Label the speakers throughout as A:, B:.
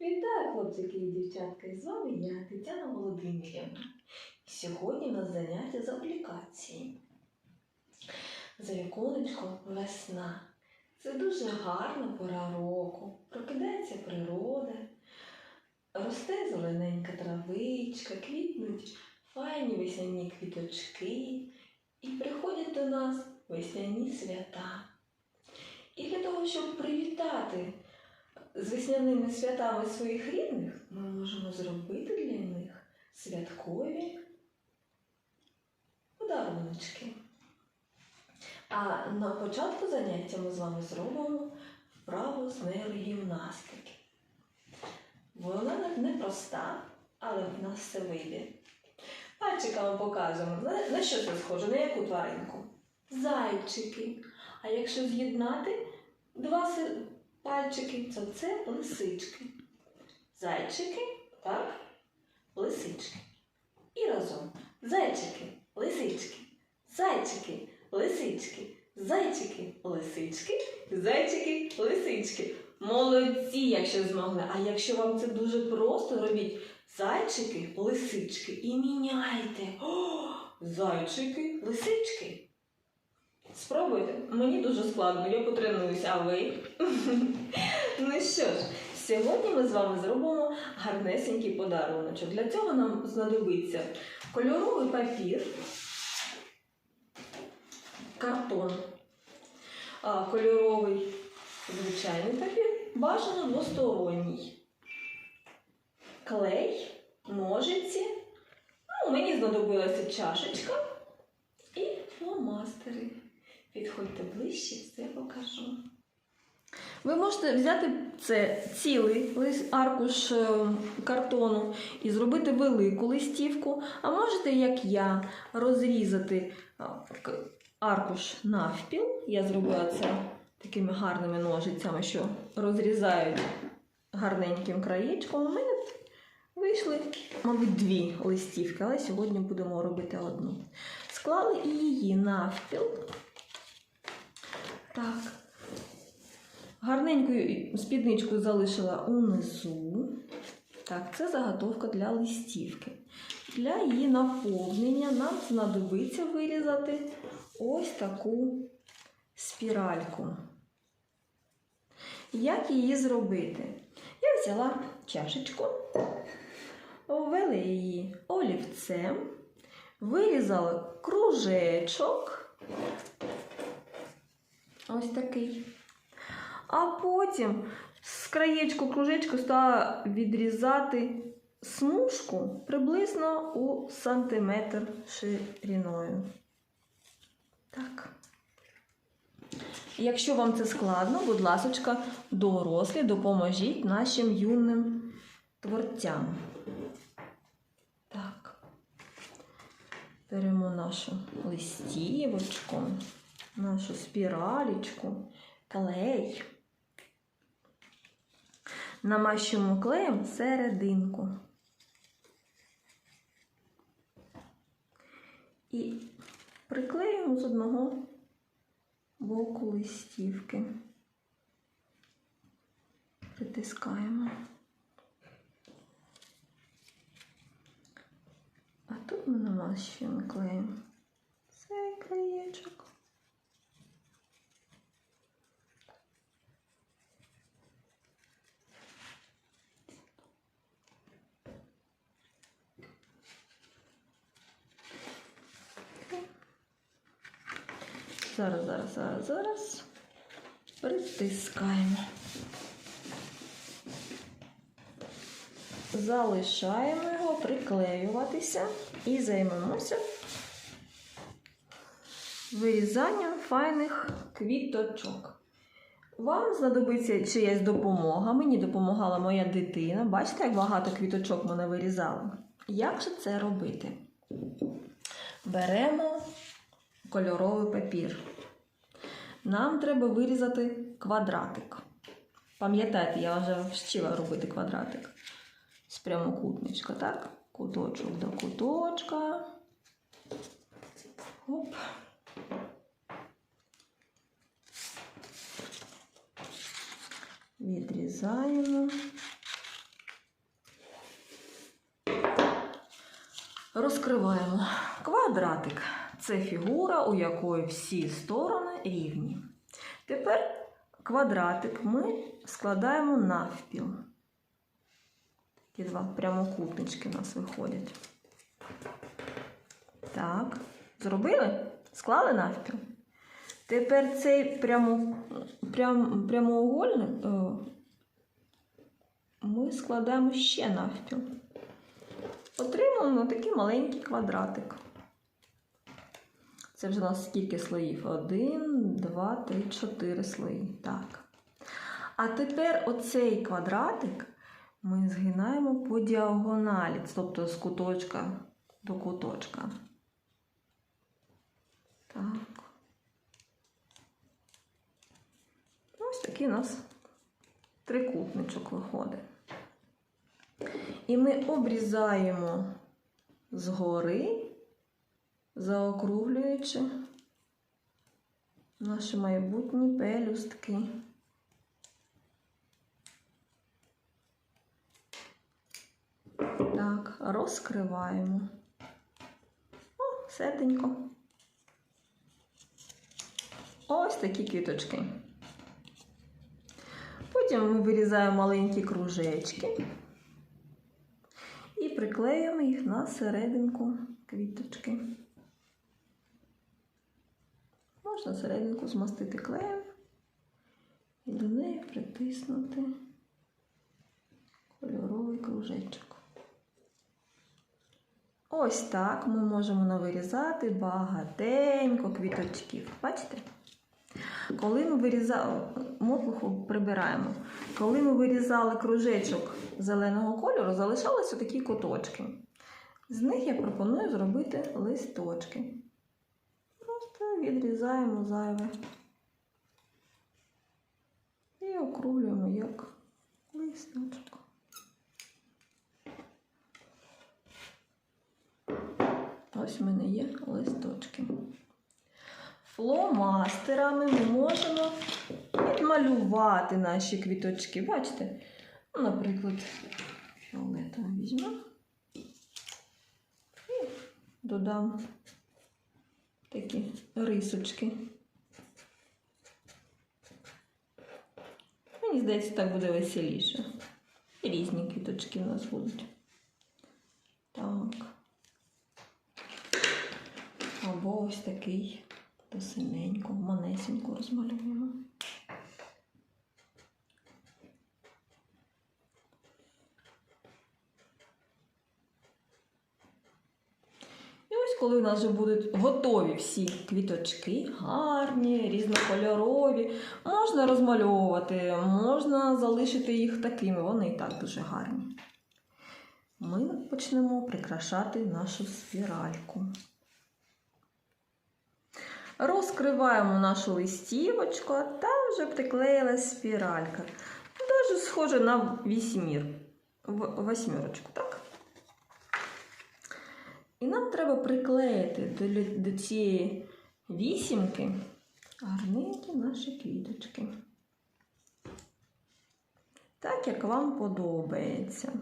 A: Вітаю, хлопчики і дівчатка! І з вами я, Тетяна Володимирівна. Сьогодні у нас заняття з аплікації. За віконечком весна. Це дуже гарна пора року. Прокидається природа, росте зелененька травичка, квітнуть файні весняні квіточки і приходять до нас весняні свята. І для того, щоб привітати з весняними святами своїх рідних, ми можемо зробити для них святкові подаруночки. А на початку заняття ми з вами зробимо вправу з нейрогімнастики. Вона непроста, але в нас все вийде. Пальчиками покажемо. На, на що це схоже? На яку тваринку? Зайчики. А якщо з'єднати два пальчики, то це лисички. Зайчики, так? Лисички. І разом. Зайчики, лисички, зайчики, лисички, зайчики, лисички, зайчики, лисички. Молодці, якщо змогли. А якщо вам це дуже просто, робіть зайчики, лисички і міняйте. О, зайчики, лисички. Спробуйте. Мені дуже складно, я потренуюся, а ви? ну що ж, сьогодні ми з вами зробимо гарнесенький подаруночок. Для цього нам знадобиться кольоровий папір, картон, кольоровий звичайний папір, бажано двосторонній, клей, ножиці. Ну, мені знадобилася чашечка. Підходьте ближче, все покажу. Ви можете взяти це цілий аркуш е, картону і зробити велику листівку, а можете, як я, розрізати аркуш навпіл. Я зробила це такими гарними ножицями, що розрізають гарненьким краєчком. У мене вийшли, мабуть, дві листівки, але сьогодні будемо робити одну. Склали і її навпіл. Так. Гарненьку спідничку залишила унизу. Так, це заготовка для листівки. Для її наповнення нам знадобиться вирізати ось таку спіральку. Як її зробити? Я взяла чашечку, ввела її олівцем, вирізала кружечок. Ось такий. А потім з краєчку кружечку стала відрізати смужку приблизно у сантиметр шириною. Так. Якщо вам це складно, будь ласочка, дорослі, допоможіть нашим юним творцям. Так. Беремо нашу листівочку, нашу спіралічку, клей. Намащуємо клеєм серединку. І приклеюємо з одного боку листівки. Притискаємо. А тут ми намащуємо клеєм цей краєчок. Зараз, зараз, зараз, зараз. Притискаємо. Залишаємо його приклеюватися і займемося вирізанням файних квіточок. Вам знадобиться чиясь допомога. Мені допомагала моя дитина. Бачите, як багато квіточок мене вирізали? Як же це робити? Беремо кольоровий папір. Нам треба вирізати квадратик. Пам'ятаєте, я вже вчила робити квадратик з прямокутничка, так? Куточок до куточка. Оп. Відрізаємо. Розкриваємо квадратик це фігура, у якої всі сторони рівні. Тепер квадратик ми складаємо навпіл. Такі два прямокутнички у нас виходять. Так, зробили? Склали навпіл. Тепер цей прямо, прям, прямоугольник е, ми складаємо ще навпіл. Отримуємо такий маленький квадратик. Це вже у нас скільки слоїв? Один, два, три, чотири слої. Так. А тепер оцей квадратик ми згинаємо по діагоналі, тобто з куточка до куточка. Так. Ось такий у нас трикутничок виходить. І ми обрізаємо згори, заокруглюючи наші майбутні пелюстки. Так, розкриваємо. О, серденько. Ось такі квіточки. Потім ми вирізаємо маленькі кружечки і приклеюємо їх на серединку квіточки. Можна серединку змастити клеєм і до неї притиснути кольоровий кружечок. Ось так ми можемо навирізати багатенько квіточків. Бачите? Коли ми вирізали, мотлуху прибираємо. Коли ми вирізали кружечок зеленого кольору, залишалися такі куточки. З них я пропоную зробити листочки. Відрізаємо зайве і округлюємо як листочок. Ось в мене є листочки. Фломастерами ми можемо відмалювати наші квіточки. Бачите? Ну, наприклад, фіолетове візьму і додам такі рисочки. Мені здається, так буде веселіше. І різні квіточки у нас будуть. Так. Або ось такий до синенько, манесенько розмалюємо. І ось коли у нас вже будуть готові всі квіточки, гарні, різнокольорові, можна розмальовувати, можна залишити їх такими, вони і так дуже гарні. Ми почнемо прикрашати нашу спіральку. Розкриваємо нашу листівочку, а там вже приклеїлась спіралька. Дуже схоже на вісьмір, восьмірочку, так? І нам треба приклеїти до, до цієї вісімки гарненькі наші квіточки. Так, як вам подобається.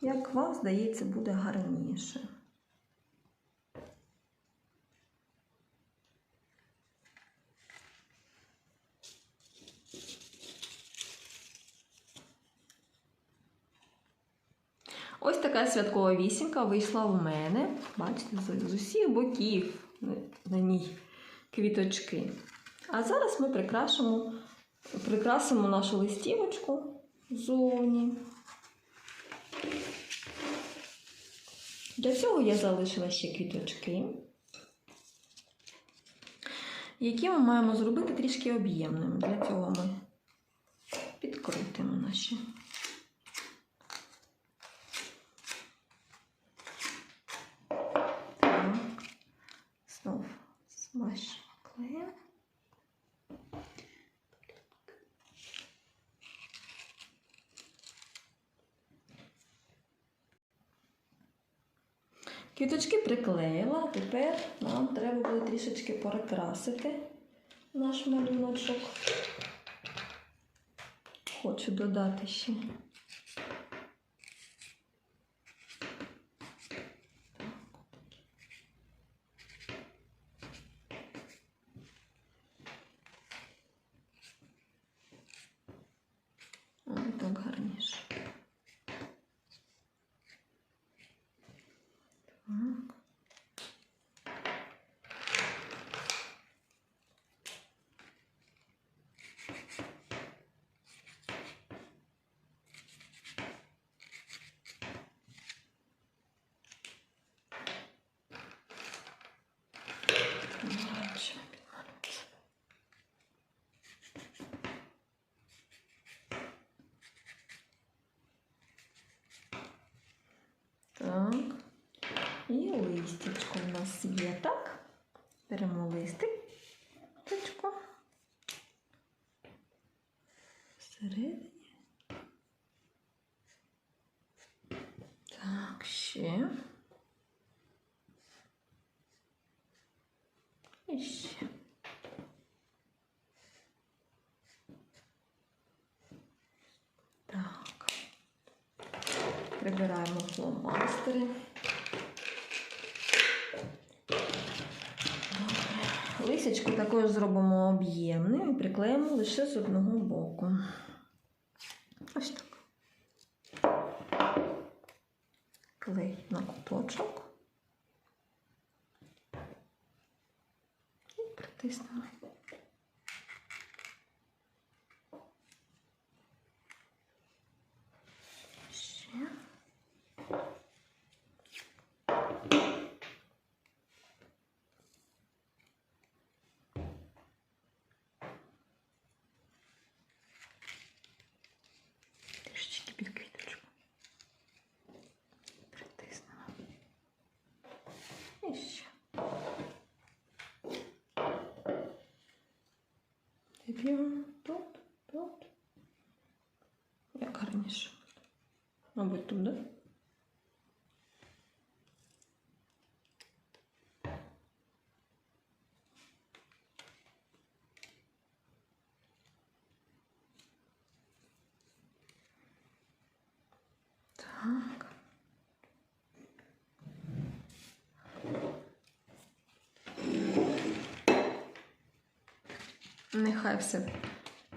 A: Як вам здається, буде гарніше. Ось така святкова вісімка вийшла в мене. Бачите, з, усіх боків на, на ній квіточки. А зараз ми прикрашимо, прикрасимо нашу листівочку ззовні. Для цього я залишила ще квіточки, які ми маємо зробити трішки об'ємними. Для цього ми підкрутимо наші. Так. Знов смащуємо клеєм. Квіточки приклеїла, тепер нам треба буде трішечки перекрасити наш малюночок. Хочу додати ще Ой, так гарніше. Так. Помаранчевий підмалюється. Так. І листячко в нас є, так? Беремо листичко. Всередині. Так, ще. І ще. Так. Прибираємо фломастери. Добре. Також зробимо об'ємним і приклеїмо лише з одного боку. Ось так. Клей на куточок. І притиснемо. Ще. Трішечки під квіточку. Притиснемо. І ще. Тепер тут, тут. Як гарніше. Тут. Так. Нехай все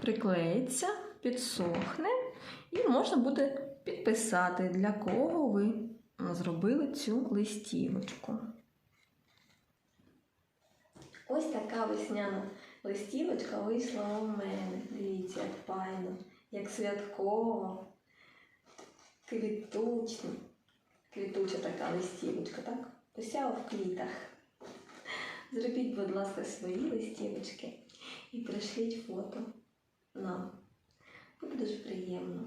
A: приклеїться, підсохне, і можна буде підписати, для кого ви зробили цю листівочку. Ось така весняна листівочка вийшла у мене. Дивіться, як файно, як святково, квітучно. Квітуча така листівочка, так? Уся в квітах. Зробіть, будь ласка, свої листівочки і пришліть фото нам. Буде дуже приємно.